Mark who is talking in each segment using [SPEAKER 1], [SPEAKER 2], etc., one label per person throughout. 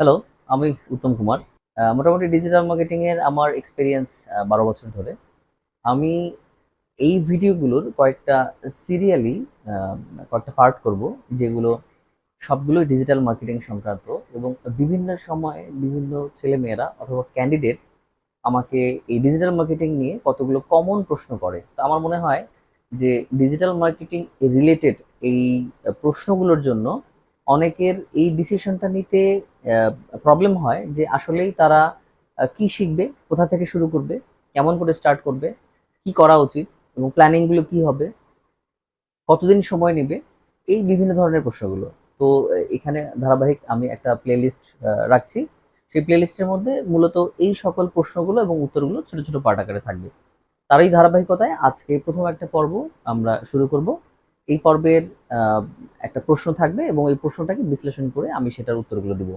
[SPEAKER 1] Hello আমি উত্তম কুমার। মোটামুটি digital marketing এর আমার এক্সপিরিয়েন্স বারো বছর ধরে। আমি এই ভিডিওগুলোর কয়েকটা সিরিয়ালি কয়েকটা পার্ট করব, যেগুলো সবগুলোই ডিজিটাল মার্কেটিং সংক্রান্ত এবং বিভিন্ন সময়ে বিভিন্ন ছেলেমেয়েরা অথবা ক্যান্ডিডেট আমাকে এই ডিজিটাল মার্কেটিং নিয়ে কতগুলো কমন প্রশ্ন করে। তো আমার মনে হয় যে ডিজিটাল মার্কেটিং রিলেটেড এই প্রশ্নগুলোর জন্য অনেকের এই ডিসিশনটা নিতে প্রবলেম হয় যে আসলেই তারা কি শিখবে, কোথা থেকে শুরু করবে, কেমন করে স্টার্ট করবে, কি করা উচিত এবং প্ল্যানিংগুলো কি হবে, কতদিন সময় নেবে, এই বিভিন্ন ধরনের প্রশ্নগুলো। তো, এখানে ধারাবাহিক আমি একটা প্লেলিস্ট রাখছি। সেই প্লেলিস্টের মধ্যে মূলত এই সকল প্রশ্নগুলো এবং উত্তরগুলো ছোট ছোট পার্ট আকারে থাকবে। তারই ধারাবাহিকতায় আজকে প্রথম একটা পর্ব আমরা শুরু করব। এই পর্বের একটা প্রশ্ন থাকবে এবং এই প্রশ্নটাকে বিশ্লেষণ করে আমি সেটার উত্তরগুলো দিব।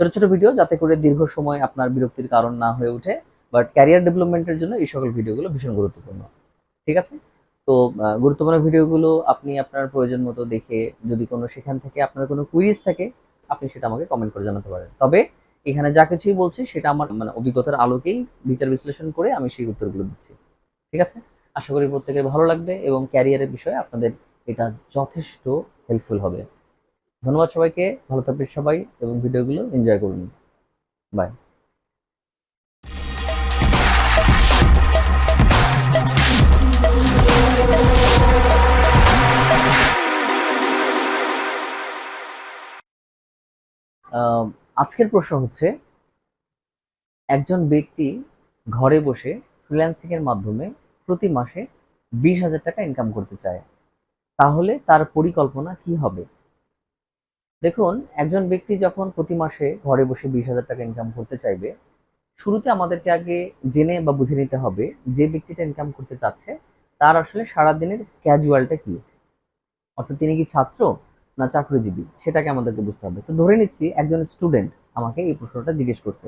[SPEAKER 1] ছোট ছোট ভিডিও যাতে করে দীর্ঘ সময় আপনার বিরক্তির কারণ না হয়ে ওঠে বাট ক্যারিয়ার ডেভেলপমেন্টের জন্য এই সকল ভিডিওগুলো ভীষণ গুরুত্বপূর্ণ। ঠিক আছে? তো গুরুত্বপূর্ণ ভিডিওগুলো আপনি আপনার প্রয়োজন মতো দেখে, যদি কোনো সেখান থেকে আপনার কোনো কুইজ থাকে, আপনি সেটা আমাকে কমেন্ট করে জানাতে পারেন। তবে এখানে যা কিছুই বলছি, সেটা আমার মানে অভিজ্ঞতার আলোকেই বিচার বিশ্লেষণ করে আমি সেই উত্তরগুলো দিচ্ছি। ঠিক আছে? আশা করি প্রত্যেকের ভালো লাগবে এবং ক্যারিয়ারের বিষয়ে আপনাদের এটা যথেষ্ট হেল্পফুল হবে। ধন্যবাদ সবাইকে, ভালো থাকবেন সবাই এবং ভিডিওগুলো এনজয় করুন। বাই আজকের প্রশ্ন হচ্ছে, একজন ব্যক্তি ঘরে বসে ফ্রিল্যান্সিং এর মাধ্যমে প্রতি মাসে বিশ হাজার টাকা ইনকাম করতে চায়। তাহলে তার পরিকল্পনা কি হবে? দেখুন, একজন ব্যক্তি যখন প্রতি মাসে ঘরে বসে বিশ হাজার টাকা ইনকাম করতে চাইবে, শুরুতে আমাদেরকে আগে জেনে বা বুঝে নিতে হবে যে ব্যক্তিটা ইনকাম করতে চাচ্ছে, তার আসলে সারাদিনের স্ক্যাজুয়ালটা কি? অর্থাৎ তিনি কি ছাত্র না চাকরিজীবী? সেটাকে আমাদেরকে বুঝতে হবে। তো ধরে নিচ্ছি একজন স্টুডেন্ট আমাকে এই প্রশ্নটা জিজ্ঞেস করছে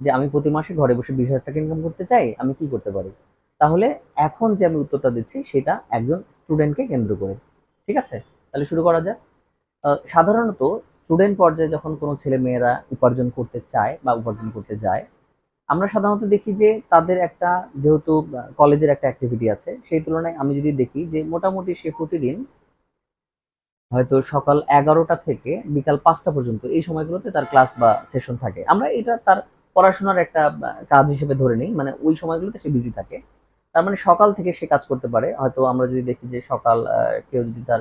[SPEAKER 1] যে, আমি প্রতি মাসে ঘরে বসে বিশ হাজার টাকা ইনকাম করতে চাই? আমি কি করতে পারি? তাহলে এখন যে আমি উত্তরটা দিচ্ছি, সেটা একজন স্টুডেন্টকে কেন্দ্র করে। ঠিক আছে? তাহলে শুরু করা যাক। সাধারণত স্টুডেন্ট পর্যায়ে যখন কোনো ছেলে মেয়েরা উপার্জন করতে চায় বা উপার্জন করতে যায়, আমরা সাধারণত দেখি যে তাদের একটা যেহেতু কলেজের একটা অ্যাক্টিভিটি আছে, সেই তুলনায় আমি যদি দেখি যে মোটামুটি সে প্রতিদিন হয়তো সকাল এগারোটা থেকে বিকাল পাঁচটা পর্যন্ত এই সময়গুলোতে তার ক্লাস বা সেশন থাকে। আমরা এটা তার পড়াশোনার একটা কাজ হিসেবে ধরে নিই মানে ওই সময়গুলোতে সে বিজি থাকে। তার মানে সকাল থেকে সে কাজ করতে পারে। হয়তো আমরা যদি দেখি যে সকাল কেউ যদি তার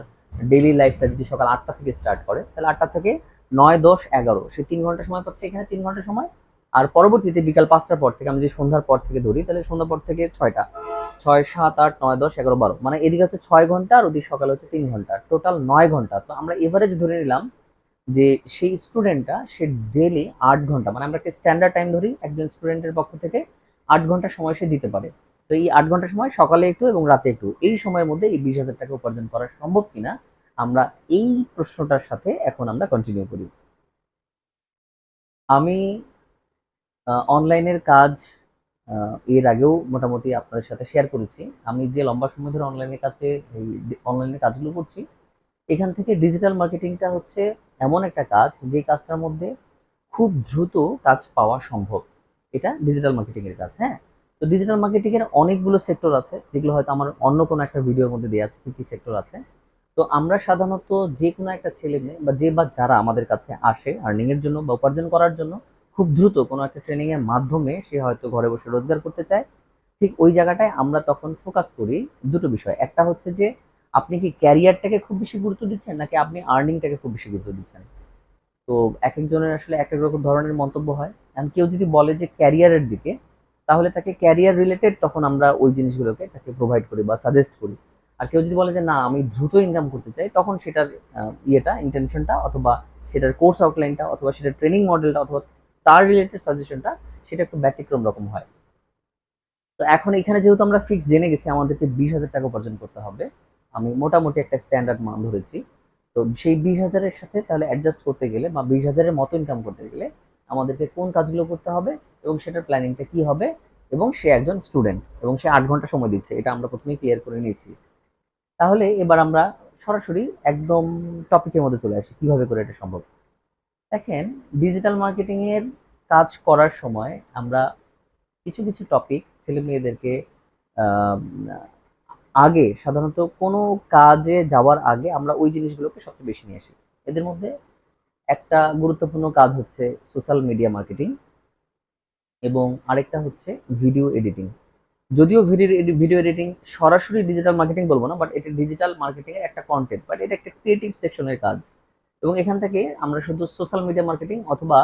[SPEAKER 1] ডেইলি লাইফটা যদি সকাল আটটা থেকে স্টার্ট করে, তাহলে আটটা থেকে নয়, দশ, এগারো। সে তিন ঘণ্টা সময় পাচ্ছে এখানে, তিন ঘণ্টা সময়। আর পরবর্তীতে বিকাল পাঁচটার পর থেকে আমি যদি সন্ধ্যার পর থেকে ধরি, তাহলে সন্ধ্যার পর থেকে ছয়টা। ছয়, সাত, আট, নয়, দশ, এগারো, বারো। মানে এদিকে হচ্ছে ছয় ঘণ্টা আর ওদিকে সকালে হচ্ছে তিন ঘণ্টা। টোটাল নয় ঘণ্টা। তো আমরা এভারেজ ধরে নিলাম যে সেই স্টুডেন্টটা সে ডেলি আট ঘণ্টা। মানে আমরা একটা স্ট্যান্ডার্ড টাইম ধরি একজন স্টুডেন্টের পক্ষ থেকে, আট ঘণ্টা সময় সে দিতে পারে। তো এই আট ঘণ্টা সময় সকালে একটু এবং রাতে একটু। এই সময়ের মধ্যে এই বিশ হাজার টাকা উপার্জন করা সম্ভব কিনা, আমরা এই প্রশ্নটার সাথে এখন আমরা কন্টিনিউ করি। আমি অনলাইনের কাজ এর আগেও মোটামুটি আপনাদের সাথে শেয়ার করেছি। আমি যে লম্বা সময় ধরে অনলাইনের কাছে এই অনলাইনের কাজগুলো করছি, এখান থেকে ডিজিটাল মার্কেটিংটা হচ্ছে এমন একটা কাজ যে কাজটার মধ্যে খুব দ্রুত কাজ পাওয়া সম্ভব। এটা ডিজিটাল মার্কেটিংয়ের কাজ হ্যাঁ? তো ডিজিটাল মার্কেটিং এর অনেকগুলো সেক্টর আছে, যেগুলো হয়তো আমার অন্য কোনো একটা ভিডিওর মধ্যে দেওয়া আছে, কি কি সেক্টর আছে। তো আমরা সাধারণত যে কোনো একটা ছেলে মেয়ে বা যে বা যারা আমাদের কাছে আসে আর্নিং এর জন্য বা উপার্জন করার জন্য, খুব দ্রুত কোনো একটা ট্রেনিং এর মাধ্যমে সে হয়তো ঘরে বসে রোজগার করতে চায়। ঠিক ওই জায়গাটায় আমরা তখন ফোকাস করি দুটো বিষয়। একটা হচ্ছে যে, আপনি কি ক্যারিয়ারটাকে খুব বেশি গুরুত্ব দিচ্ছেন, নাকি আপনি আর্নিংটাকে খুব বেশি গুরুত্ব দিচ্ছেন? তো এক একজনের আসলে এক এক রকম ধরনের মন্তব্য হয়। এখন কেউ যদি বলে যে ক্যারিয়ারের দিকে তাহলে তাকে ক্যারিয়ার রিলেটেড তখন আমরা ওই জিনিসগুলোকে তাকে প্রোভাইড করি বা সাজেস্ট করি। আর কেউ যদি বলে যে, না, আমি দ্রুত ইনকাম করতে চাই, তখন সেটার ইয়েটা ইন্টেনশনটা অথবা সেটার কোর্স আউটলাইনটা অথবা সেটার ট্রেনিং মডেলটা অথবা তার রিলেটেড সাজেশনটা সেটা একটু ব্যতিক্রম রকম হয়। তো এখন এখানে যেহেতু আমরা ফিক্স জেনে গেছি, আমাদেরকে বিশ হাজার টাকা উপার্জন করতে হবে। আমি মোটামুটি একটা স্ট্যান্ডার্ড মান ধরেছি। তো সেই বিশ হাজারের সাথে তাহলে অ্যাডজাস্ট করতে গেলে বা বিশ হাজারের মতো ইনকাম করতে গেলে আমাদেরকে কোন কাজগুলো করতে হবে এবং সেটার প্ল্যানিংটা কি হবে এবং সে একজন স্টুডেন্ট এবং সে আট ঘণ্টা সময় দিচ্ছে, এটা আমরা প্রথমেই ক্লিয়ার করে নিয়েছি। তাহলে এবার আমরা সরাসরি একদম টপিকের মধ্যে চলে আসি, কীভাবে করে এটা সম্ভব? দেখেন ডিজিটাল মার্কেটিংয়ের কাজ করার সময় আমরা কিছু কিছু টপিক ছেলে মেয়েদেরকে আগে সাধারণত কোনো কাজে যাওয়ার আগে আমরা ওই জিনিসগুলোকে সবচেয়ে বেশি নিয়ে আসি। এদের মধ্যে একটা গুরুত্বপূর্ণ কাজ হচ্ছে সোশ্যাল মিডিয়া মার্কেটিং এবং আরেকটা হচ্ছে ভিডিও এডিটিং যদিও ভিডিও ভিডিও এডিটিং সরাসরি ডিজিটাল মার্কেটিং বলব না বাট এটা ডিজিটাল মার্কেটিং এর একটা কন্টেন্ট বাট এটা একটা ক্রিয়েটিভ সেকশনের কাজ। এবং এখান থেকে আমরা শুধু সোশ্যাল মিডিয়া মার্কেটিং অথবা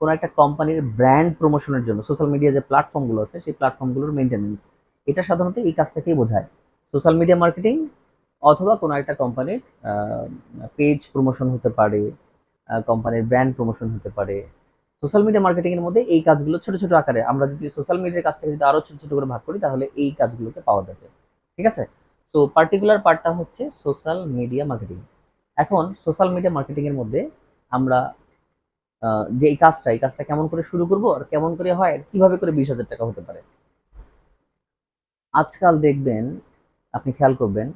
[SPEAKER 1] কোনো একটা কোম্পানির ব্র্যান্ড প্রমোশনের জন্য সোশ্যাল মিডিয়া যে প্ল্যাটফর্মগুলো আছে, সেই প্ল্যাটফর্মগুলোর মেনটেনেন্স এটা সাধারণত এই কাজটাকেই বোঝায়। সোশ্যাল মিডিয়া মার্কেটিং অথবা কোনো একটা কোম্পানির পেজ প্রমোশন হতে পারে কোম্পানির ব্র্যান্ড প্রমোশন হতে পারে। সোশ্যাল মিডিয়া মার্কেটিং এর মধ্যে এই কাজগুলো ছোট ছোট আকারে, আমরা যদি সোশ্যাল মিডিয়ার কাজটাকে যদি আরও ছোট ছোট করে ভাগ করি, তাহলে এই কাজগুলোকে পাওয়া যাবে। ঠিক আছে? তো পার্টিকুলার পার্টটা হচ্ছে সোশ্যাল মিডিয়া মার্কেটিং এখন সোশ্যাল মিডিয়া মার্কেটিং এর মধ্যে আমরা যে এই কাজটা এই কাজটা কেমন করে শুরু করব আর কেমন করে হয় কীভাবে করে বিশ হাজার টাকা হতে পারে? আজকাল দেখবেন, আপনি খেয়াল করবেন,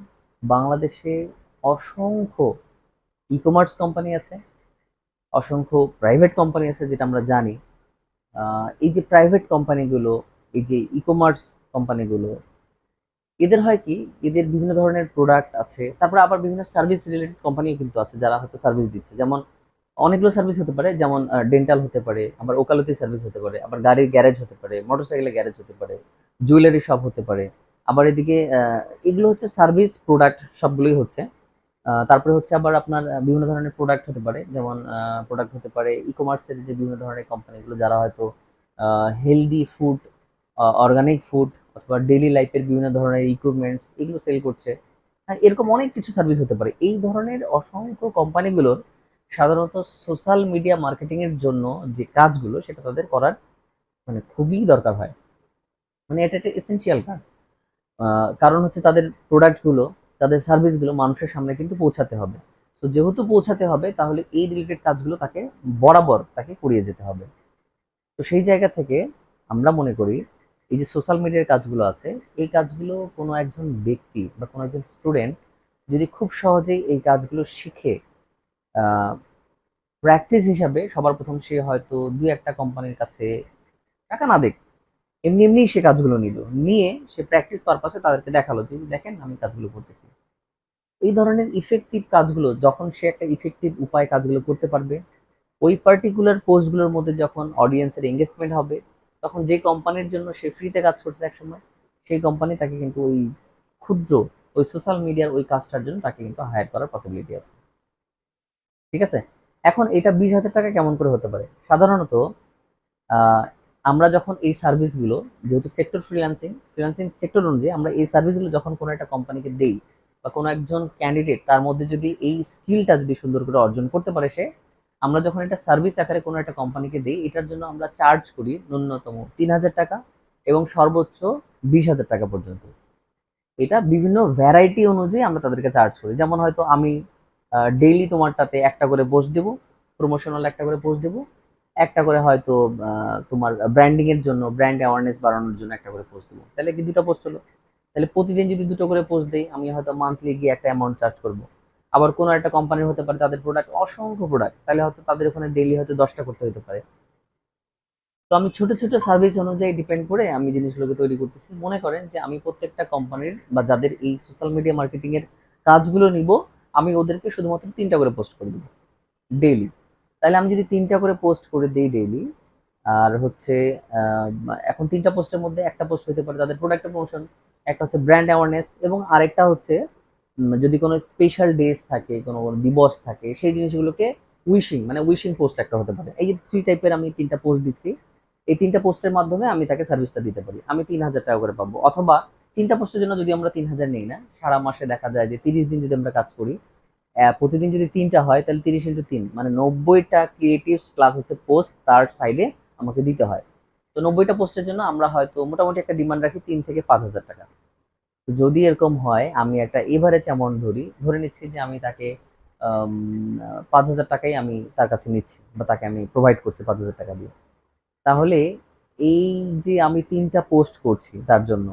[SPEAKER 1] বাংলাদেশে অসংখ্য ই কমার্স কোম্পানি আছে অসংখ্য প্রাইভেট কোম্পানি আছে যেটা আমরা জানি। এই যে প্রাইভেট কোম্পানিগুলো এই যে ই কমার্স কোম্পানিগুলো এদের হয় কি, এদের বিভিন্ন ধরনের প্রোডাক্ট আছে, তারপরে আবার বিভিন্ন সার্ভিস রিলেটেড কোম্পানিও কিন্তু আছে যারা হয়তো সার্ভিস দিচ্ছে। যেমন অনেকগুলো সার্ভিস হতে পারে, যেমন ডেন্টাল হতে পারে, আবার ওকালতি সার্ভিস হতে পারে, আবার গাড়ির গ্যারেজ হতে পারে মোটরসাইকেলের গ্যারেজ হতে পারে জুয়েলারি শপ হতে পারে। আবার এদিকে এগুলো হচ্ছে সার্ভিস প্রোডাক্ট সবগুলোই হচ্ছে। তারপরে হচ্ছে আবার আপনার বিভিন্ন ধরনের প্রোডাক্ট হতে পারে। যেমন প্রোডাক্ট হতে পারে ই কমার্সের যে বিভিন্ন ধরনের কোম্পানিগুলো যারা হয়তো হেলদি ফুড অর্গানিক ফুড অথবা ডেইলি লাইফের বিভিন্ন ধরনের ইকুইপমেন্টস এগুলো সেল করছে। হ্যাঁ এরকম অনেক কিছু সার্ভিস হতে পারে। এই ধরনের অসংখ্য কোম্পানিগুলোর সাধারণত সোশ্যাল মিডিয়া মার্কেটিংয়ের জন্য যে কাজগুলো, সেটা তাদের করার মানে খুবই দরকার হয়। মানে এটা একটা এসেন্সিয়াল কাজ। কারণ হচ্ছে তাদের প্রোডাক্টগুলো তাদের সার্ভিসগুলো মানুষের সামনে কিন্তু পৌঁছাতে হবে। তো যেহেতু পৌঁছাতে হবে, তাহলে এই রিলেটেড কাজগুলো তাকে বরাবর তাকে করিয়ে যেতে হবে। তো সেই জায়গা থেকে আমরা মনে করি, এই যে সোশ্যাল মিডিয়ার কাজগুলো আছে, এই কাজগুলো কোনো একজন ব্যক্তি বা কোনো একজন স্টুডেন্ট যদি খুব সহজেই এই কাজগুলো শিখে প্র্যাকটিস হিসাবে সবার প্রথম সে হয়তো দুই একটা কোম্পানির কাছে টাকা না দেখ এমনি এমনি সে কাজগুলো নিল। নিয়ে সে প্র্যাকটিস পারপাসে তাদেরকে দেখাল যে, দেখেন, আমি কাজগুলো করতেছি। এই ধরনের ইফেক্টিভ কাজগুলো, যখন সে একটা ইফেক্টিভ উপায় কাজগুলো করতে পারবে, ওই পার্টিকুলার পোস্টগুলোর মধ্যে যখন অডিয়েন্সের এঙ্গেজমেন্ট হবে, তখন যে কোম্পানির জন্য সে ফ্রিতে কাজ করছে এক সময় সেই কোম্পানি তাকে কিন্তু ওই ক্ষুদ্র, ওই সোশ্যাল মিডিয়ার ওই কাজটার জন্য তাকে কিন্তু হায়ার করার পসিবিলিটি আছে। ঠিক আছে? এখন এটা বিশ হাজার টাকা কেমন করে হতে পারে? সাধারণত আমরা যখন এই সার্ভিসগুলো যেহেতু সেক্টর ফ্রিল্যান্সিং ফ্রিল্যান্সিং সেক্টর অনুযায়ী আমরা এই সার্ভিসগুলো যখন কোনো একটা কোম্পানিকে দেই বা কোনো একজন ক্যান্ডিডেট তার মধ্যে যদি এই স্কিলটা যদি সুন্দর করে অর্জন করতে পারে সে, আমরা যখন এটা সার্ভিস আকারে কোনো একটা কোম্পানিকে দিই, এটার জন্য আমরা চার্জ করি ন্যূনতম তিন হাজার টাকা এবং সর্বোচ্চ বিশ হাজার টাকা পর্যন্ত। এটা বিভিন্ন ভ্যারাইটি অনুযায়ী আমরা তাদেরকে চার্জ করি। যেমন হয়তো আমি ডেইলি তোমারটাতে একটা করে পোস্ট দেবো প্রমোশনাল একটা করে পোস্ট দেবো একটা করে হয়তো তোমার ব্র্যান্ডিং এর জন্য ব্র্যান্ড অ্যাওয়ারনেস বাড়ানোর জন্য একটা করে পোস্ট দেবো। তাহলে কি দুটো পোস্ট হলো? তাহলে প্রতিদিন যদি দুটো করে পোস্ট দেই, আমি হয়তো মান্থলি গিয়ে একটা অ্যামাউন্ট চার্জ করব। আবার কোনো একটা কোম্পানির হতে পারে, তাদের প্রোডাক্ট অসংখ্য প্রোডাক্ট তাহলে হয়তো তাদের ওখানে ডেইলি হয়তো দশটা করতে হতে পারে। তো আমি ছোট ছোট সার্ভিস অনুযায়ী ডিপেন্ড করে আমি জিনিসগুলোকে তৈরি করতেছি। মনে করেন যে আমি প্রত্যেকটা কোম্পানির বা যাদের এই সোশ্যাল মিডিয়া মার্কেটিং এর কাজগুলো নিব, আমি ওদেরকে শুধুমাত্র তিনটা করে পোস্ট করে দিব ডেইলি তাহলে আমি যদি তিনটা করে পোস্ট করে দিই ডেইলি আর হচ্ছে এখন তিনটা পোস্টের মধ্যে একটা পোস্ট হতে পারে তাদের প্রোডাক্ট প্রমোশন একটা হচ্ছে ব্র্যান্ড অ্যাওয়ারনেস এবং আরেকটা হচ্ছে যদি কোনো স্পেশাল ডেজ থাকে, কোনো দিবস থাকে, সেই জিনিসগুলোকে উইশিং মানে উইশিং পোস্ট একটা হতে পারে। এই যে থ্রি টাইপের আমি তিনটা পোস্ট দিচ্ছি, এই তিনটা পোস্টের মাধ্যমে আমি তাকে সার্ভিসটা দিতে পারি। আমি তিন হাজার টাকা করে পাবো। অথবা তিনটা পোস্টের জন্য যদি আমরা তিন হাজার নিই না, সারা মাসে দেখা যায় যে তিরিশ দিন যদি আমরা কাজ করি প্রতিদিন যদি তিনটা হয়, তাহলে তিরিশ ইন্টু তিন। মানে নব্বইটা ক্রিয়েটিভস প্লাস হচ্ছে পোস্ট তার সাইডে আমাকে দিতে হয়। তো নব্বইটা পোস্টের জন্য আমরা হয়তো মোটামুটি একটা ডিমান্ড রাখি তিন থেকে পাঁচ হাজার টাকা। যদি এরকম হয়, আমি একটা এভারেজ অ্যামাউন্ট ধরি, ধরে নিচ্ছি যে আমি তাকে পাঁচ হাজার টাকাই আমি তার কাছে নিচ্ছি বা তাকে আমি প্রোভাইড করছি পাঁচ হাজার টাকা দিয়ে। তাহলে এই যে আমি তিনটা পোস্ট করছি তার জন্য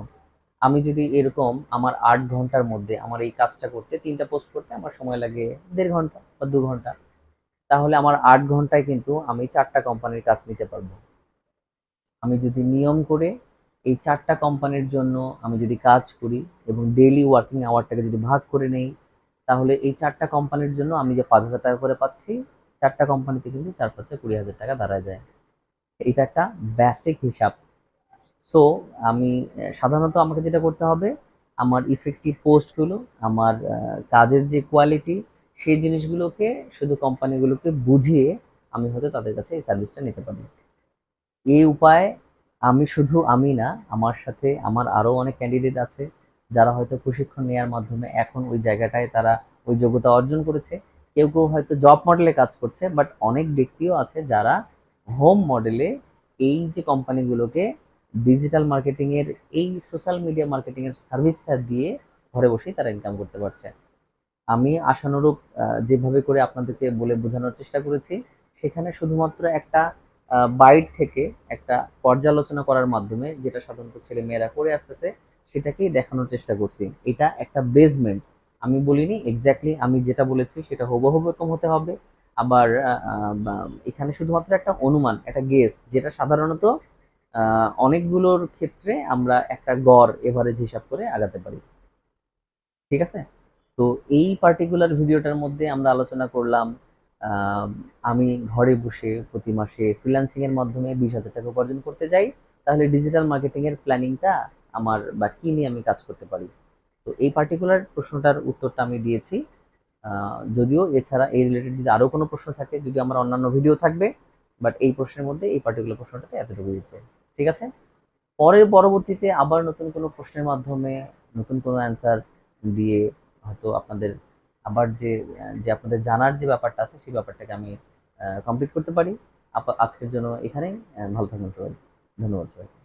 [SPEAKER 1] আমি যদি এরকম আমার আট ঘণ্টার মধ্যে আমার এই কাজটা করতে, তিনটা পোস্ট করতে আমার সময় লাগে দেড় ঘণ্টা বা দু ঘণ্টা, তাহলে আমার আট ঘন্টায় কিন্তু আমি চারটা কোম্পানির কাজ নিতে পারব। আমি যদি নিয়ম করে এই চারটা কোম্পানির জন্য আমি যদি কাজ করি এবং ডেইলি ওয়ার্কিং আওয়ারটাকে যদি ভাগ করে নেই, তাহলে এই চারটা কোম্পানির জন্য আমি যে পাঁচ হাজার টাকা করে পাচ্ছি, চারটা কোম্পানিতে কিন্তু চার পাঁচে কুড়ি হাজার টাকা দাঁড়ায় যায়। এটা একটা বেসিক হিসাব। সো আমি সাধারণত আমাকে যেটা করতে হবে, আমার ইফেক্টিভ পোস্টগুলো আমার কাজের যে কোয়ালিটি সেই জিনিসগুলোকে, শুধু কোম্পানিগুলোকে বুঝিয়ে আমি হয়তো তাদের কাছে এই সার্ভিসটা নিতে পারি এই উপায় আমি শুধু আমি না, আমার সাথে আমার আরও অনেক ক্যান্ডিডেট আছে, যারা হয়তো প্রশিক্ষণ নেওয়ার মাধ্যমে এখন ওই জায়গাটায় তারা ওই যোগ্যতা অর্জন করেছে। কেউ কেউ হয়তো জব মডেলে কাজ করছে বাট অনেক ব্যক্তিও আছে যারা হোম মডেলে এই যে কোম্পানিগুলোকে ডিজিটাল মার্কেটিং এর এই সোশ্যাল মিডিয়া মার্কেটিং এর সার্ভিসটা দিয়ে ঘরে বসেই তারা ইনকাম করতে পারছে। আমি আশানুরূপ যেভাবে করে আপনাদেরকে বলে বোঝানোর চেষ্টা করেছি, সেখানে শুধুমাত্র একটা বাইট থেকে একটা পর্যালোচনা করার মাধ্যমে যেটা সাধারণত ছেলে মেয়েরা করে আসতেছে, সেটাকেই দেখানোর চেষ্টা করছি। এটা একটা বেসমেন্ট আমি বলিনি এক্স্যাক্টলি আমি যেটা বলেছি সেটা হুবহু এরকম হতে হবে, আবার এখানে শুধুমাত্র একটা অনুমান, একটা গেস যেটা সাধারণত অনেকগুলোর ক্ষেত্রে আমরা একটা গড় এভারেজ হিসাব করে আগাতে পারি। ঠিক আছে? তো এই পার্টিকুলার ভিডিওটার মধ্যে আমরা আলোচনা করলাম আমি ঘরে বসে প্রতি মাসে ফ্রিল্যান্সিং এর মাধ্যমে বিশ হাজার টাকা উপার্জন করতে যাই, তাহলে ডিজিটাল মার্কেটিং এর প্ল্যানিংটা আমার বা কি নিয়ে আমি কাজ করতে পারি? তো এই পার্টিকুলার প্রশ্নটার উত্তরটা আমি দিয়েছি। যদিও এছাড়া এই রিলেটেড যদি আরও কোনো প্রশ্ন থাকে, যদি আমার অন্যান্য ভিডিও থাকবে বাট এই প্রশ্নের মধ্যে এই পার্টিকুলার প্রশ্নটাতে এতটুকু উত্তর। ঠিক আছে? পরের পরবর্তীতে আবার নতুন কোনো প্রশ্নের মাধ্যমে, নতুন কোনো অ্যান্সার দিয়ে হয়তো আপনাদের আবার যে যে আপনাদের জানার যে ব্যাপারটা আছে, সেই ব্যাপারটাকে আমি কমপ্লিট করতে পারি। আজকের জন্য এখানেই ভালো থাকবেন সবাই। ধন্যবাদ সবাই